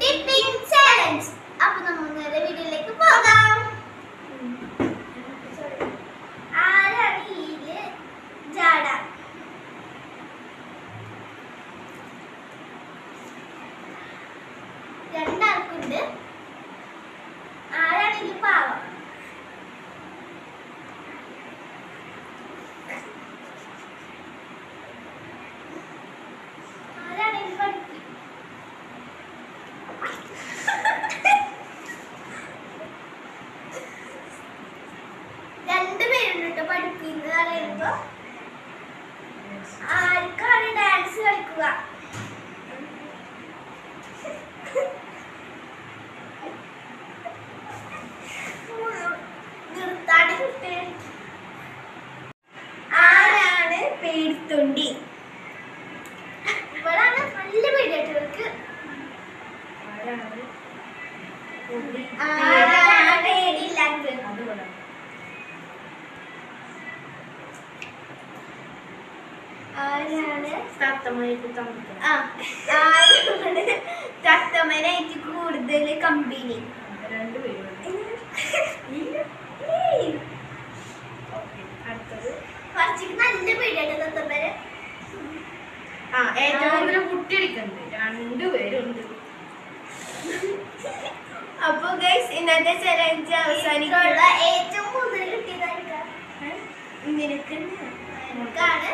Dipping challenge അപ്പൊ നമുക്ക് നേരെ വീഡിയോയിലേക്ക് പോകാം. ആരാണ് ഈൽ ജാഡ. രണ്ടാൾക്കുണ്ട്. ആരാണ് ഇതിൽ പാവം? ആരാണ് ഇതിൽ പഠിക്കുന്നത് ഇരുന്ന് പഠിപ്പിന്ന് പറയുമ്പോ ആർക്കാണ് ഡാൻസ് കളിക്കുക? നിർത്താടി കുട്ടി ആരാണ് നല്ല ആ ആരാണ്? ആ ആരാണ്? തത്തമ്മനായിട്ട് കൂടുതൽ കമ്പനി. ഫസ്റ്റിക്ക് നല്ല പേടിയാണ് തത്തമ്മനെ ആ ഏറ്റവും കൂടുതൽ കുട്ടിയടിക്കുന്നുണ്ട് രണ്ടുപേരുണ്ട് അപ്പൊ ഗൈസ് ഇന്നത്തെ ചലഞ്ച് അവസാനിക്കുള്ള ഏറ്റവും കൂടുതൽ കിട്ടിയതായിരിക്കാം നിനക്ക് നിനക്കാണ്